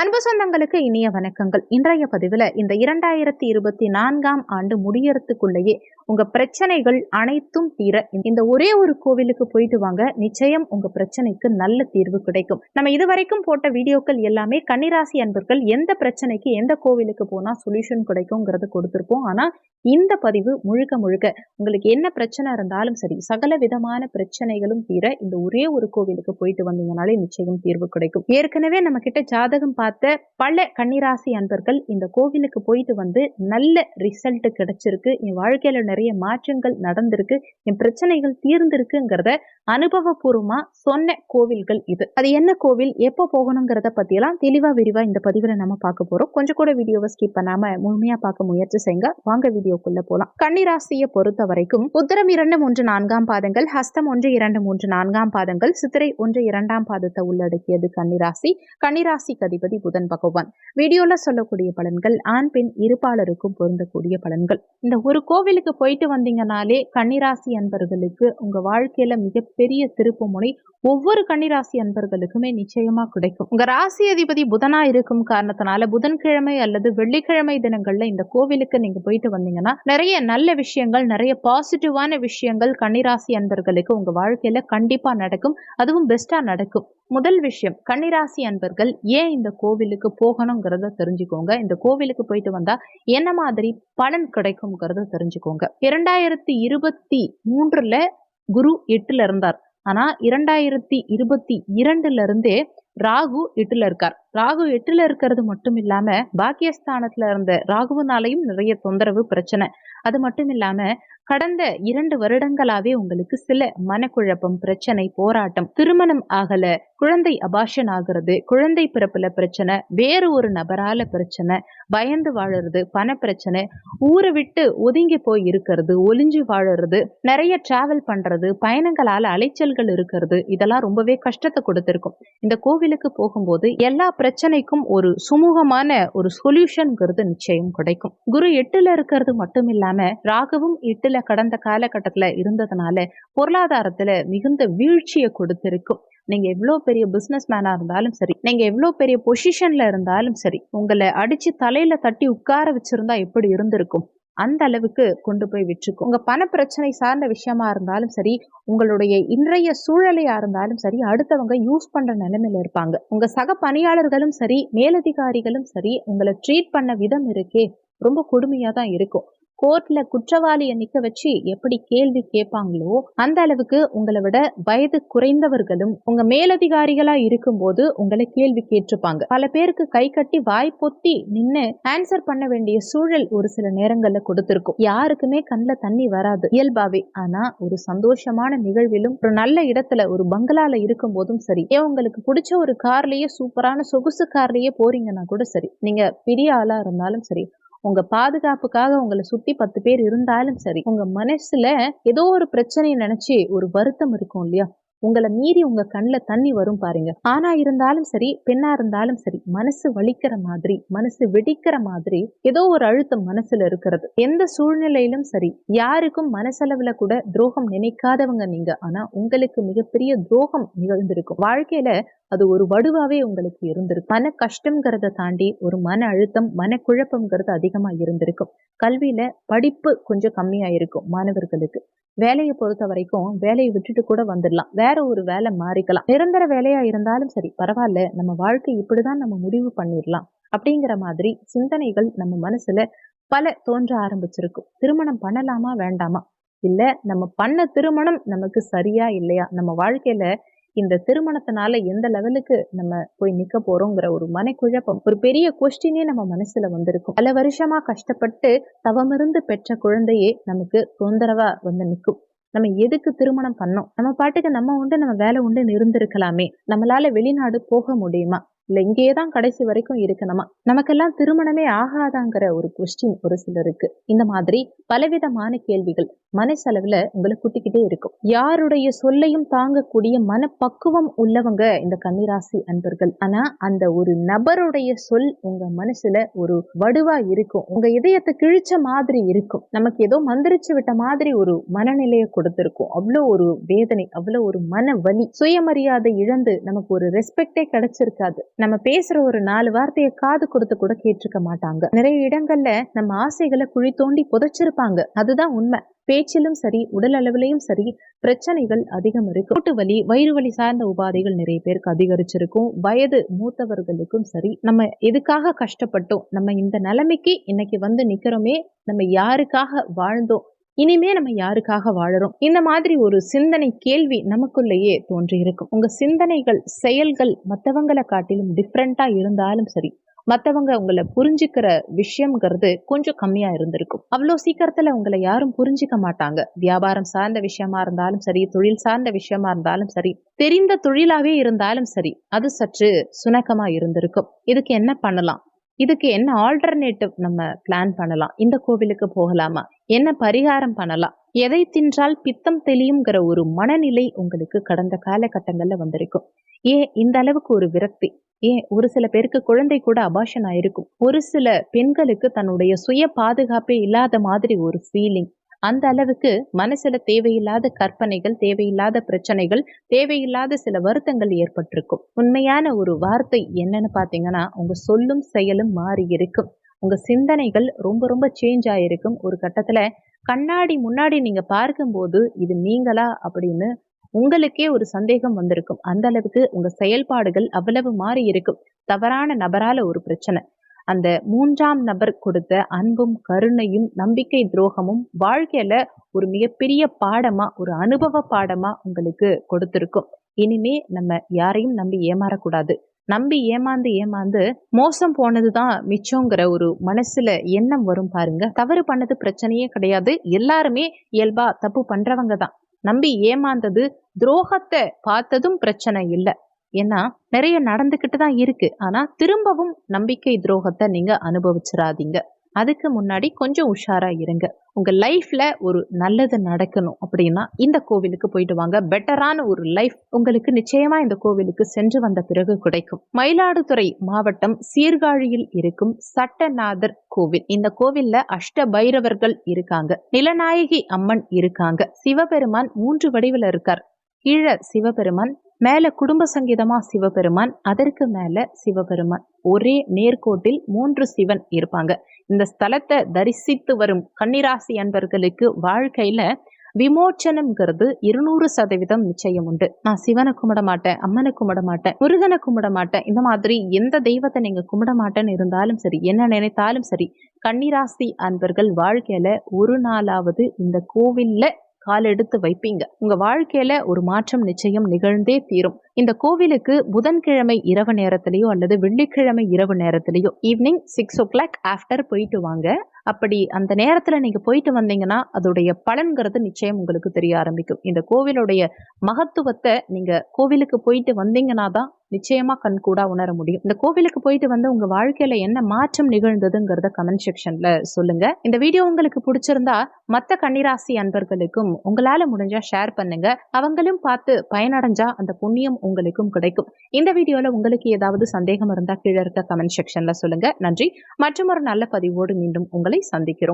அன்பு சொந்தங்களுக்கு இனிய வணக்கங்கள். இன்றைய பதிவில் இந்த இரண்டாயிரத்தி இருபத்தி நான்காம் ஆண்டு முடியறதுக்குள்ளேயே உங்க பிரச்சனைகள் அனைத்தும் தீர இந்த ஒரே ஒரு கோவிலுக்கு போயிட்டு வாங்க. நிச்சயம் உங்க பிரச்சனைக்கு நல்ல தீர்வு கிடைக்கும். நம்ம இதுவரைக்கும் போட்ட வீடியோக்கள் எல்லாமே கன்னிராசி அன்பர்கள் எந்த பிரச்சனைக்கு எந்த கோவிலுக்கு போனா சொல்யூஷன் கிடைக்குங்கிறத கொடுத்துருப்போம். ஆனா இந்த பதிவு முழுக்க முழுக்க உங்களுக்கு என்ன பிரச்சனை இருந்தாலும் சரி சகல விதமான பிரச்சனைகளும் தீர இந்த ஒரே ஒரு கோவிலுக்கு போயிட்டு வந்தீங்கனாலே நிச்சயம் தீர்வு கிடைக்கும். ஏற்கனவே நம்ம கிட்ட ஜாதகம் பார்த்த பல கன்னிராசி அன்பர்கள் இந்த கோவிலுக்கு போயிட்டு வந்து நல்ல ரிசல்ட் கிடைச்சிருக்கு. என் வாழ்க்கையில நிறைய மாற்றங்கள் நடந்திருக்கு. என் பிரச்சனைகள் தீர்ந்திருக்குங்கிறத அனுபவபூர்வமா சொன்ன கோவில்கள் இது. அது என்ன கோவில் எப்போ போகணுங்கிறத பத்தியெல்லாம் தெளிவா விரிவா இந்த பதிவுல நம்ம பார்க்க போறோம். கொஞ்சம் கூட வீடியோவை ஸ்கிப் பண்ணாம முழுமையா பார்க்க முயற்சி செய்யுங்க. வாங்க வீடியோக்குள்ள போலாம். கன்னிராசியை பொறுத்த வரைக்கும் உத்தரம் இரண்டு மூன்று நான்காம் பாதங்கள் ஹஸ்தம் ஒன்று இரண்டு மூன்று நான்காம் பாதங்கள் சித்திரை ஒன்று இரண்டாம் பாதத்தை உள்ளடக்கியது கன்னிராசி. கன்னிராசி அதிபதி புதன் பகவான். வீடியோல சொல்லக்கூடிய பலன்கள் ஆண் பெண் இருப்பாளருக்கும் பொருந்தக்கூடிய பலன்கள். இந்த ஒரு கோவிலுக்கு போயிட்டு வந்தீங்கனாலே கன்னிராசி அன்பர்களுக்கு உங்க வாழ்க்கையில பெரிய திருப்புமுனை ஒவ்வொரு கன்னிராசி அன்பர்களுக்குமே நிச்சயமா கிடைக்கும். உங்க ராசி அதிபதி புதனா இருக்கும் காரணத்தினால புதன்கிழமை அல்லது வெள்ளிக்கிழமை தினங்கள்ல இந்த கோவிலுக்கு நீங்க போயிட்டு வந்தீங்கன்னா நிறைய நல்ல விஷயங்கள் நிறைய பாசிட்டிவான விஷயங்கள் கன்னிராசி அன்பர்களுக்கு உங்க வாழ்க்கையில கண்டிப்பா நடக்கும். அதுவும் பெஸ்டா நடக்கும். முதல் விஷயம் கன்னிராசி அன்பர்கள் ஏன் இந்த கோவிலுக்கு போகணுங்கிறத தெரிஞ்சுக்கோங்க. இந்த கோவிலுக்கு போயிட்டு வந்தா என்ன மாதிரி பலன் கிடைக்கும்ங்கிறத தெரிஞ்சுக்கோங்க. இரண்டாயிரத்தி இருபத்தி மூன்றுல குரு எட்டுல இருந்தார். ஆனா இரண்டாயிரத்தி இருபத்தி இரண்டுல இருந்தே ராகு எட்டுல இருக்கார். ராகு எட்டுல இருக்கிறது மட்டும் இல்லாம பாக்கியஸ்தானத்துல இருந்த ராகுவனாலையும் நிறைய தொந்தரவு பிரச்சனை. அது மட்டும் இல்லாம கடந்த இரண்டு வருடங்களாவே உங்களுக்கு சில மனக்குழப்பம் பிரச்சனை போராட்டம் திருமணம் ஆகல குழந்தை அபாஷன் ஆகிறது குழந்தை பிறப்புல பிரச்சனை வேறு ஒரு நபரால பிரச்சனை பயந்து வாழறது பண பிரச்சனை ஊரை விட்டு ஒதுங்கி போய் இருக்கிறது ஒளிஞ்சு வாழறது நிறைய டிராவல் பண்றது பயணங்களால அலைச்சல்கள் இருக்கிறது இதெல்லாம் ரொம்பவே கஷ்டத்தை கொடுத்துருக்கும். இந்த கோவிலுக்கு போகும்போது எல்லா பிரச்சனைக்கும் ஒரு சுமூகமான ஒரு சொல்யூஷன்ங்கிறது நிச்சயம் கிடைக்கும். குரு எட்டுல இருக்கிறது மட்டும் இல்லாம ராகவும் எட்டுல கடந்த காலகட்டத்துல இருந்ததுனால பொருளாதாரத்துல மிகுந்த வீழ்ச்சியை கொடுத்திருக்கும். நீங்க எவ்வளோ பெரிய பிசினஸ் மேனா இருந்தாலும் சரி நீங்க எவ்வளோ பெரிய பொசிஷன்ல இருந்தாலும் சரி உங்களை அடிச்சு தலையில தட்டி உட்கார வச்சிருந்தா எப்படி இருந்திருக்கும்? அந்த அளவுக்கு கொண்டு போய் விட்டுருக்கும். உங்க பண பிரச்சனை சார்ந்த விஷயமா இருந்தாலும் சரி உங்களுடைய இன்றைய சூழலையா இருந்தாலும் சரி அடுத்தவங்க யூஸ் பண்ற நிலைமையில இருப்பாங்க. உங்க சக பணியாளர்களும் சரி மேலதிகாரிகளும் சரி உங்களை ட்ரீட் பண்ண விதம் இருக்கே ரொம்ப கொடுமையா தான் இருக்கும். கோர்ட்ல குற்றவாளியை நிக்க வச்சு எப்படி கேள்வி கேட்பாங்களோ அந்த அளவுக்கு உங்களை விட வயது குறைந்தவர்களும் உங்க மேலதிகாரிகளா இருக்கும்போது உங்களை கேள்வி கேட்டிருப்பாங்க. பல பேருக்கு கை கட்டி வாய் பொத்தி நின்னு ஆன்சர் பண்ண வேண்டிய சூழல் ஒரு சில நேரங்கள்ல கொடுத்திருக்கும். யாருக்குமே கண்ணில் தண்ணி வராது இயல்பாவே. ஆனா ஒரு சந்தோஷமான நிகழ்விலும் ஒரு நல்ல இடத்துல ஒரு பங்களால இருக்கும் போதும் சரி. ஏன் உங்களுக்கு பிடிச்ச ஒரு கார்லயே சூப்பரான சொகுசு கார்லயே போறீங்கன்னா கூட சரி. நீங்க பெரிய ஆளா இருந்தாலும் சரி உங்க பாதுகாப்புக்காக உங்களை சுத்தி பத்து பேர் இருந்தாலும் சரி உங்க மனசுல ஏதோ ஒரு பிரச்சனையை நினைச்சு ஒரு வருத்தம் இருக்கும் இல்லையா? உங்களை மீறி உங்க கண்ணில் தண்ணி வரும் பாருங்க. ஆனா இருந்தாலும் சரி பெண்ணா இருந்தாலும் சரி மனசு வலிக்கிற மாதிரி மனசு வெடிக்கிற மாதிரி ஏதோ ஒரு அழுத்தம் மனசுல இருக்கிறது. எந்த சூழ்நிலையிலும் சரி யாருக்கும் மனசளவுல கூட துரோகம் நினைக்காதவங்க நீங்க. ஆனா உங்களுக்கு மிகப்பெரிய துரோகம் நிகழ்ந்திருக்கும். வாழ்க்கையில அது ஒரு வடுவாவே உங்களுக்கு இருந்திருக்கும். மன கஷ்டம்ங்கிறத தாண்டி ஒரு மன அழுத்தம் மனக்குழப்பம்ங்கிறது அதிகமா இருந்திருக்கும். கல்வியில படிப்பு கொஞ்சம் கம்மியா இருக்கும் மாணவர்களுக்கு. வேலையை பொறுத்த வரைக்கும் வேலையை விட்டுட்டு கூட வந்துடலாம். வேற ஒரு வேலை மாறிக்கலாம். நிரந்தர வேலையா இருந்தாலும் சரி பரவாயில்ல நம்ம வாழ்க்கை இப்படிதான் நம்ம முடிவு பண்ணிடலாம். அப்படிங்கிற மாதிரி சிந்தனைகள் நம்ம மனசுல பல தோன்ற ஆரம்பிச்சிருக்கும் திருமணம் பண்ணலாமா வேண்டாமா? இல்ல நம்ம பண்ண திருமணம் நமக்கு சரியா இல்லையா? நம்ம வாழ்க்கையில இந்த திருமணத்தினால எந்த லெவலுக்கு நம்ம போய் நிக்க போறோங்கிற ஒரு மனக்குழப்பம் ஒரு பெரிய கொஸ்டினே நம்ம மனசுல வந்திருக்கும். பல வருஷமா கஷ்டப்பட்டு தவமிருந்து பெற்ற குழந்தையே நமக்கு தொந்தரவா வந்து நிற்கும் நம்ம எதுக்கு திருமணம் பண்ணோம்? நம்ம பாட்டுக்கு நம்ம உண்டு நம்ம வேலை உண்டு இருந்திருக்கலாமே. நம்மளால வெளிநாடு போக முடியுமா? இல்ல இங்கேயே தான் கடைசி வரைக்கும் இருக்கணுமா நமக்கெல்லாம் திருமணமே ஆகாதாங்கிற ஒரு கொஸ்டின் ஒரு சிலருக்கு. இந்த மாதிரி பலவிதமான கேள்விகள் மனசளவுல உங்களை குட்டிக்கிட்டே இருக்கும். யாருடைய சொல்லையும் தாங்கக்கூடிய மனப்பக்குவம் உள்ளவங்க இந்த கன்னிராசி அன்பர்கள். ஆனா அந்த ஒரு நபருடைய சொல் உங்க மனசுல ஒரு வடுவா இருக்கும். உங்க இதயத்தை கிழிச்ச மாதிரி இருக்கும். நமக்கு ஏதோ மந்திரிச்சு விட்ட மாதிரி ஒரு மனநிலையை கொடுத்திருக்கும். அவ்வளோ ஒரு வேதனை அவ்வளோ ஒரு மன வலி. சுயமரியாதை இழந்து நமக்கு ஒரு ரெஸ்பெக்டே கிடைச்சிருக்காது. நம்ம பேசுற ஒரு நாலு வார்த்தையை காது கொடுத்து கூட கேட்டிருக்க மாட்டாங்க. நிறைய இடங்கள்ல நம்ம ஆசைகளை குழி தோண்டி புதைச்சிருப்பாங்க. அதுதான் உண்மை. பேச்சிலும் சரி உடல் அளவிலையும் சரி பிரச்சனைகள் அதிகம் இருக்கும் கூட்டு வலி வயிறு வலி சார்ந்த உபாதைகள் நிறைய பேருக்கு அதிகரிச்சிருக்கும். வயது மூத்தவர்களுக்கும் சரி நம்ம எதுக்காக கஷ்டப்பட்டோம்? நம்ம இந்த நிலைமைக்கு இன்னைக்கு வந்து நிக்கிறோமே நம்ம யாருக்காக வாழ்ந்தோம்? இனிமே நம்ம யாருக்காக வாழறோம்? இந்த மாதிரி ஒரு சிந்தனை கேள்வி நமக்குள்ளேயே தோன்றி இருக்கும் உங்க சிந்தனைகள் செயல்கள் மற்றவங்களை காட்டிலும் டிஃப்ரெண்டா இருந்தாலும் சரி மற்றவங்க உங்களை புரிஞ்சுக்கிற விஷயம்ங்கிறது கொஞ்சம் கம்மியா இருந்திருக்கும். அவ்வளோ சீக்கிரத்துல உங்களை யாரும் புரிஞ்சிக்க மாட்டாங்க. வியாபாரம் சார்ந்த விஷயமா இருந்தாலும் சரி தொழில் சார்ந்த விஷயமா இருந்தாலும் சரி தெரிந்த தொழிலாவே இருந்தாலும் சரி அது சற்று சுணக்கமா இருந்திருக்கும். இதுக்கு என்ன பண்ணலாம்? இதுக்கு என்ன ஆல்டர்னேட்டிவ் நம்ம பிளான் பண்ணலாம்? இந்த கோவிலுக்கு போகலாமா? என்ன பரிகாரம் பண்ணலாம்? எதை தின்றால் பித்தம் தெளியுங்கிற ஒரு மனநிலை உங்களுக்கு கடந்த காலகட்டங்கள்ல வந்திருக்கும். ஏன் இந்த அளவுக்கு ஒரு விரக்தி? ஏன் ஒரு சில பேருக்கு குழந்தை கூட அபாஷன் ஆயிருக்கும். ஒரு சில பெண்களுக்கு தன்னுடைய சுய பாதுகாப்பே இல்லாத மாதிரி ஒரு ஃபீலிங் அந்த அளவுக்கு மனசுல தேவையில்லாத கற்பனைகள் தேவையில்லாத பிரச்சனைகள் தேவையில்லாத சில வருத்தங்கள் ஏற்பட்டிருக்கும். உண்மையான ஒரு வார்த்தை என்னன்னு பாத்தீங்கன்னா உங்க சொல்லும் செயலும் மாறி இருக்கும். உங்க சிந்தனைகள் ரொம்ப ரொம்ப சேஞ்ச் ஆயிருக்கும். ஒரு கட்டத்துல கண்ணாடி முன்னாடி நீங்க பார்க்கும்போது இது நீங்களா அப்படின்னு உங்களுக்கே ஒரு சந்தேகம் வந்திருக்கும். அந்த அளவுக்கு உங்க செயல்பாடுகள் அவ்வளவு மாறி இருக்கும். தவறான நபரால ஒரு பிரச்சனை. அந்த மூன்றாம் நபர் கொடுத்த அன்பும் கருணையும் நம்பிக்கை துரோகமும் வாழ்க்கையில ஒரு மிகப்பெரிய பாடமா ஒரு அனுபவ பாடமா உங்களுக்கு கொடுத்திருக்கும். இனிமே நம்ம யாரையும் நம்பி ஏமாறக்கூடாது. நம்பி ஏமாந்து ஏமாந்து மோசம் போனதுதான் மிச்சங்கிற ஒரு மனசுல எண்ணம் வரும் பாருங்க. தவறு பண்ணது பிரச்சனையே கிடையாது. எல்லாருமே இயல்பா தப்பு பண்றவங்க தான். நம்பி ஏமாந்தது துரோகத்தை பார்த்ததும் பிரச்சனை இல்லை. ஏன்னா நிறைய நடந்துக்கிட்டு தான் இருக்கு. ஆனா திரும்பவும் நம்பிக்கை துரோகத்தை நீங்க அனுபவிச்சிடாதீங்க அதுக்கு முன்னாடி கொஞ்சம் உஷாரா இருங்க. உங்க லைஃப்ல ஒரு நல்லது நடக்கணும் அப்படின்னா இந்த கோவிலுக்கு போயிட்டு வாங்க. பெட்டரான ஒரு லைஃப் உங்களுக்கு நிச்சயமா இந்த கோவிலுக்கு சென்று வந்த பிறகு கிடைக்கும். மயிலாடுதுறை மாவட்டம் சீர்காழியில் இருக்கும் சட்டநாதர் கோவில். இந்த கோவில்ல அஷ்ட பைரவர்கள் இருக்காங்க. நிலநாயகி அம்மன் இருக்காங்க. சிவபெருமான் மூன்று வடிவில் இருக்கார். ஈழ சிவபெருமான் மேல குடும்ப சங்கீதமா சிவபெருமான் அதற்கு மேல சிவபெருமான். ஒரே நேர்கோட்டில் மூன்று சிவன் இருப்பாங்க. இந்த ஸ்தலத்தை தரிசித்து வரும் கன்னிராசி அன்பர்களுக்கு வாழ்க்கையில விமோச்சனம்ங்கிறது இருநூறு சதவீதம் நிச்சயம் உண்டு. நான் சிவனை கும்பிட மாட்டேன் அம்மனை கும்பிட மாட்டேன் முருகனை கும்பிட மாட்டேன். இந்த மாதிரி எந்த தெய்வத்தை நீங்க கும்பிட மாட்டேன்னு இருந்தாலும் சரி என்ன நினைத்தாலும் சரி கன்னிராசி அன்பர்கள் வாழ்க்கையில ஒரு நாளாவது இந்த கோவில்ல கால் எடுத்து வைப்பீங்க. உங்க வாழ்க்கையில ஒரு மாற்றம் நிச்சயம் நிகழ்ந்தே தீரும். இந்த கோவிலுக்கு புதன்கிழமை இரவு நேரத்திலேயோ அல்லது வெள்ளிக்கிழமை இரவு நேரத்திலேயோ evening six o'clock after போயிட்டு வாங்க. அப்படி அந்த நேரத்துல நீங்க போயிட்டு வந்தீங்கன்னா அதோடைய பலன்கிறது நிச்சயம் உங்களுக்கு தெரிய ஆரம்பிக்கும். இந்த கோவிலுடைய மகத்துவத்தை நீங்க கோவிலுக்கு போயிட்டு வந்தீங்கன்னா தான் நிச்சயமா கண் கூட உணர முடியும். இந்த கோவிலுக்கு போயிட்டு வந்து உங்க வாழ்க்கையில என்ன மாற்றம் நிகழ்ந்ததுங்கிறத கமெண்ட் செக்ஷன்ல சொல்லுங்க. இந்த வீடியோ உங்களுக்கு பிடிச்சிருந்தா மற்ற கன்னிராசி அன்பர்களுக்கும் உங்களால முடிஞ்சா ஷேர் பண்ணுங்க. அவங்களும் பார்த்து பயனடைஞ்சா அந்த புண்ணியம் உங்களுக்கும் கிடைக்கும். இந்த வீடியோல உங்களுக்கு ஏதாவது சந்தேகம் இருந்தா கீழே இருக்க கமெண்ட் செக்ஷன்ல சொல்லுங்க. நன்றி. மற்றும் ஒரு நல்ல பதிவோடு மீண்டும் உங்களை சந்திக்கிறோம்.